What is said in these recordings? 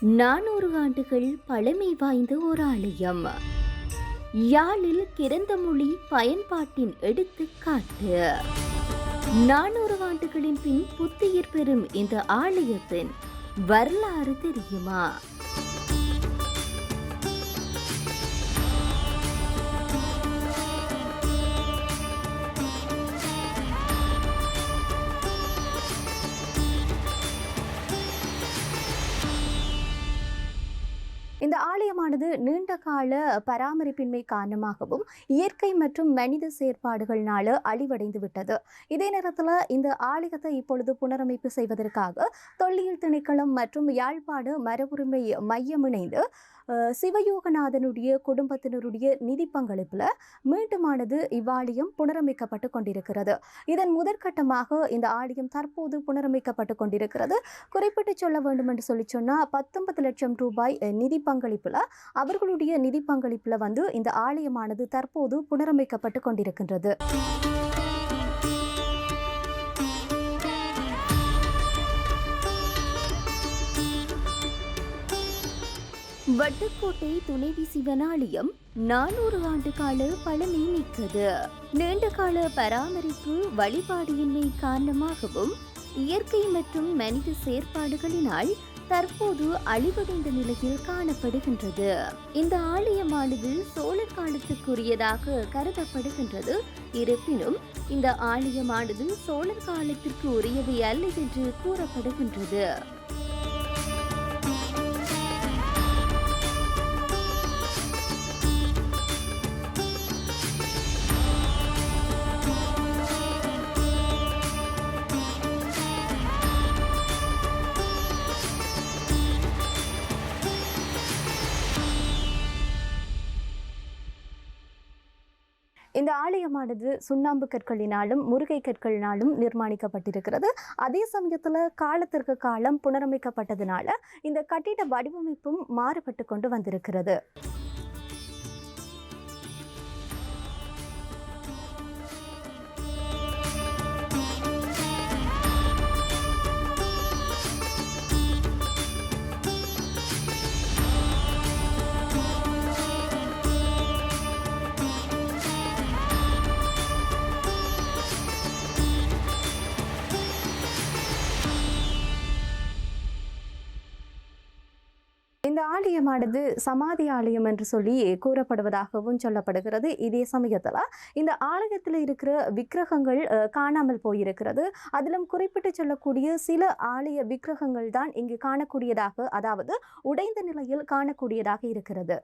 நானூறு ஆண்டுகள் பழமை வாய்ந்த ஒரு ஆலயம். யாழில் கிரந்தமொழி பயன்பாட்டின் எடுத்துக்காட்டு. நானூறு ஆண்டுகளின் பின் புத்துயிர் பெறும் இந்த ஆலயத்தின் வரலாறு தெரியுமா? இந்த ஆலயமானது நீண்ட கால பராமரிப்பின்மை காரணமாகவும் இயற்கை மற்றும் மனித செயற்பாடுகள்னால அழிவடைந்து விட்டது. இதே நேரத்தில் இந்த ஆலயத்தை இப்பொழுது புனரமைப்பு செய்வதற்காக தொல்லியல் திணைக்களம் மற்றும் யாழ்ப்பாடு மரபுரிமை மையம் இணைந்து சிவயோகநாதனுடைய குடும்பத்தினருடைய நிதி பங்களிப்பில் மீண்டுமானது இவ்வாலயம் புனரமைக்கப்பட்டு கொண்டிருக்கிறது. இதன் முதற்கட்டமாக இந்த ஆலயம் தற்போது புனரமைக்கப்பட்டு கொண்டிருக்கிறது. குறிப்பிட்டு சொல்ல வேண்டும் என்று சொல்லி சொன்னால் பத்தொன்பது லட்சம் ரூபாய் நிதி பங்களிப்பில் அவர்களுடைய நிதி பங்களிப்பில் வந்து இந்த ஆலயமானது தற்போது புனரமைக்கப்பட்டு கொண்டிருக்கின்றது. வட்டுக்கோட்டை துணைவி சிவனாலயம் நானூறு ஆண்டு கால பழமை மிக்கது. நீண்ட கால பராமரிப்பு வழிபாடியின்மை காரணமாகவும் இயற்கை மற்றும் மனித செயற்பாடுகளினால் தற்போது அழிவடைந்த நிலையில் காணப்படுகின்றது. இந்த ஆலயமானது சோழர் காலத்துக்குரியதாக கருதப்படுகின்றது. இருப்பினும் இந்த ஆலயமானது சோழர் காலத்திற்கு உரியவை அல்ல என்று கூறப்படுகின்றது. இந்த ஆலயமானது சுண்ணாம்பு கற்களினாலும் முருகை கற்களினாலும் நிர்மாணிக்கப்பட்டிருக்கிறது. அதே சமயத்தில் காலத்திற்கு காலம் புனரமைக்கப்பட்டதுனால இந்த கட்டிட வடிவமைப்பும் மாறுபட்டு கொண்டு வந்திருக்கிறது. இந்த ஆலயமானது சமாதி ஆலயம் என்று சொல்லி கூறப்படுவதாகவும் சொல்லப்படுகிறது. இதே சமயத்தில் இந்த ஆலயத்தில் இருக்கிற விக்கிரகங்கள் காணாமல் போயிருக்கிறது. அதிலும் குறிப்பிட்டு சொல்லக்கூடிய சில ஆலய விக்கிரகங்கள் தான் இங்கு காணக்கூடியதாக அதாவது உடைந்த நிலையில் காணக்கூடியதாக இருக்கிறது.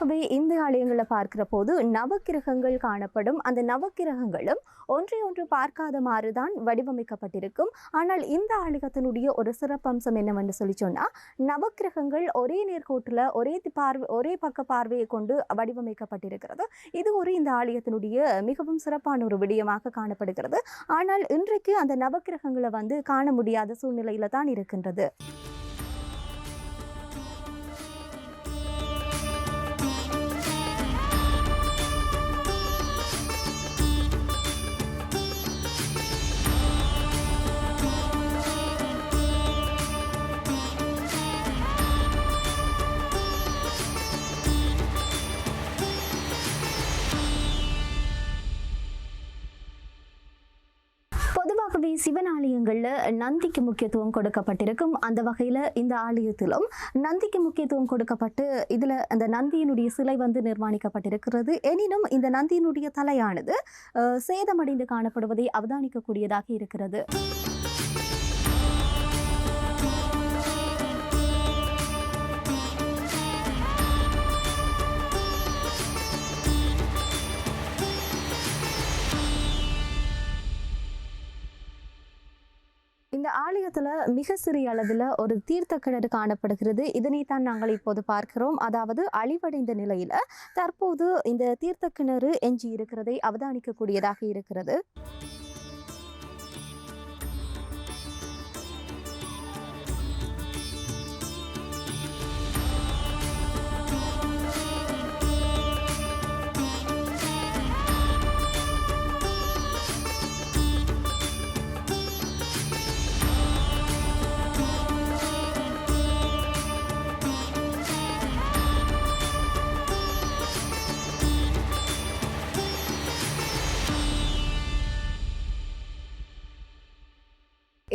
பொதுவாகவே இந்த ஆலயங்களை பார்க்கிற போது நவக்கிரகங்கள் காணப்படும். அந்த நவக்கிரகங்களும் ஒன்றை ஒன்று பார்க்காதமாறு தான் வடிவமைக்கப்பட்டிருக்கும். ஆனால் இந்த ஆலயத்தினுடைய ஒரு சிறப்பம்சம் என்னவென்று சொல்லி சொன்னால் நவக்கிரகங்கள் ஒரே நேர்கோட்டில் ஒரே பார்வை ஒரே பக்க பார்வையை கொண்டு வடிவமைக்கப்பட்டிருக்கிறது. இது ஒரு இந்த ஆலயத்தினுடைய மிகவும் சிறப்பான ஒரு விடயமாக காணப்படுகிறது. ஆனால் இன்றைக்கு அந்த நவக்கிரகங்களை வந்து காண முடியாத சூழ்நிலையில் தான் இருக்கின்றது. சிவன் ஆலயங்களில் நந்திக்கு முக்கியத்துவம் கொடுக்கப்பட்டிருக்கும். அந்த வகையில் இந்த ஆலயத்திலும் நந்திக்கு முக்கியத்துவம் கொடுக்கப்பட்டு இதில் அந்த நந்தியினுடைய சிலை வந்து நிர்மாணிக்கப்பட்டிருக்கிறது. எனினும் இந்த நந்தியினுடைய தலையானது சேதமடைந்து காணப்படுவதை அவதானிக்கக்கூடியதாக இருக்கிறது. ஆலயத்தில் மிக சிறிய அளவில் ஒரு தீர்த்த கிணறு காணப்படுகிறது. இதனை தான் நாங்கள் இப்போது பார்க்கிறோம். அதாவது அழிவடைந்த நிலையில் தற்போது இந்த தீர்த்த கிணறு எஞ்சி இருக்கிறதை அவதானிக்கக்கூடியதாக இருக்கிறது.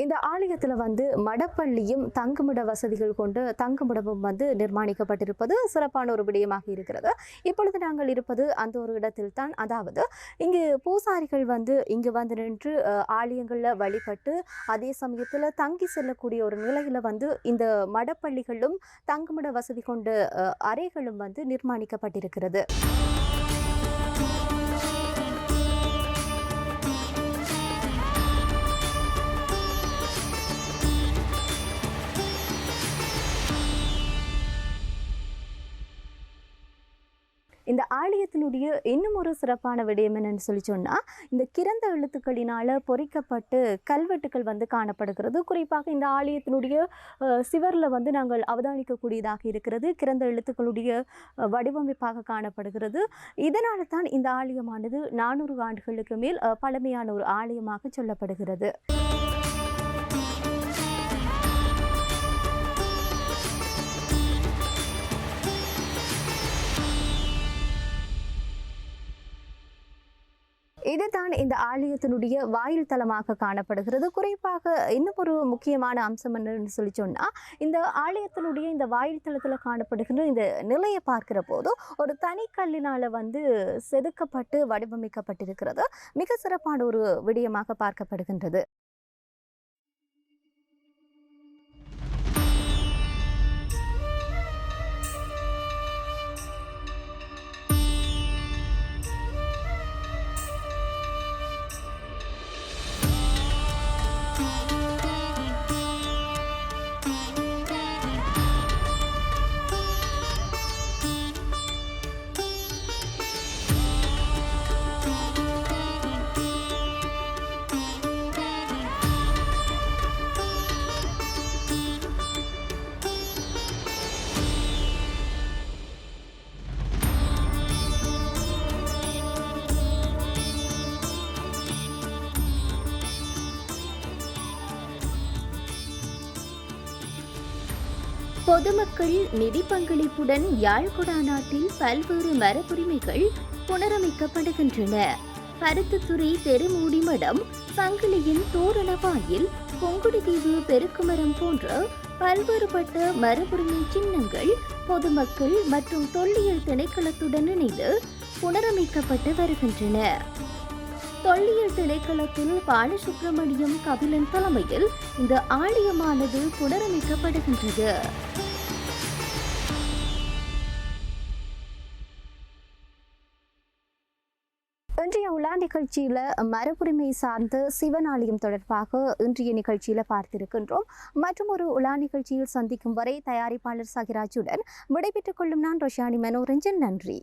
இந்த ஆலயத்தில் வந்து மடப்பள்ளியும் தங்குமிட வசதிகள் கொண்டு தங்குமிடமும் வந்து நிர்மாணிக்கப்பட்டிருப்பது சிறப்பான ஒரு விடயமாக இருக்கிறது. இப்பொழுது நாங்கள் இருப்பது அந்த ஒரு இடத்தில் தான். அதாவது இங்கு பூசாரிகள் வந்து இங்கு வந்து நின்று ஆலயங்களில் வழிபட்டு அதே சமயத்தில் தங்கி செல்லக்கூடிய ஒரு நிலையில் வந்து இந்த மடப்பள்ளிகளும் தங்குமிட வசதி கொண்ட அறைகளும் வந்து நிர்மாணிக்கப்பட்டிருக்கிறது. இந்த ஆலயத்தினுடைய இன்னும் ஒரு சிறப்பான விடயம் என்னன்னு சொல்லி சொன்னால் இந்த கிறந்த எழுத்துக்களினால் பொறிக்கப்பட்டு கல்வெட்டுகள் வந்து காணப்படுகிறது. குறிப்பாக இந்த ஆலயத்தினுடைய சிவரில் வந்து நாங்கள் அவதானிக்கக்கூடியதாக இருக்கிறது. கிறந்த எழுத்துக்களுடைய வடிவமைப்பாக காணப்படுகிறது. இதனால தான் இந்த ஆலயமானது நானூறு ஆண்டுகளுக்கு மேல் பழமையான ஒரு ஆலயமாக சொல்லப்படுகிறது. இதுதான் இந்த ஆலயத்தினுடைய வாயில் தலமாக காணப்படுகிறது. குறிப்பாக இன்னும் ஒரு முக்கியமான அம்சம் என்னன்னு சொல்லி சொன்னால் இந்த ஆலயத்தினுடைய இந்த வாயில் தளத்தில் காணப்படுகின்ற இந்த நிலையை பார்க்கிற போது ஒரு தனி கல்லினால் வந்து செதுக்கப்பட்டு வடிவமைக்கப்பட்டிருக்கிறது. மிக சிறப்பான ஒரு விடயமாக பார்க்கப்படுகின்றது. பொதுமக்கள் நிதி பங்களிப்புடன் யாழ்குடா நாட்டில் பல்வேறு மரபுரிமைகள் புனரமைக்கப்படுகின்றன. பருத்தித்துறை தெருமூடி மடம் சங்கிலியின் தோரணவாயில் பொங்குடிதீவு பெருக்குமரம் போன்ற பல்வேறுபட்ட மரபுரிமை சின்னங்கள் பொதுமக்கள் மற்றும் தொல்லியல் திணைக்களத்துடன் இணைந்து புனரமைக்கப்பட்டு வருகின்றன. தொல்லியல் திணைக்களத்தில் பாலசுப்ரமணியம் கபிலன் தலைமையில் இந்த ஆலயமானது புனரமைக்கப்படுகின்றது. இன்றைய உலா நிகழ்ச்சியில மரபுரிமை சார்ந்த சிவனாலயம் தொடர்பாக இன்றைய நிகழ்ச்சியில பார்த்திருக்கின்றோம். மற்றும் ஒரு உலா நிகழ்ச்சியில் சந்திக்கும் வரை தயாரிப்பாளர் சகிராஜுடன் விடைபெற்றுக் கொள்ளும் நான் ரொஷானி மனோரஞ்சன் நன்றி.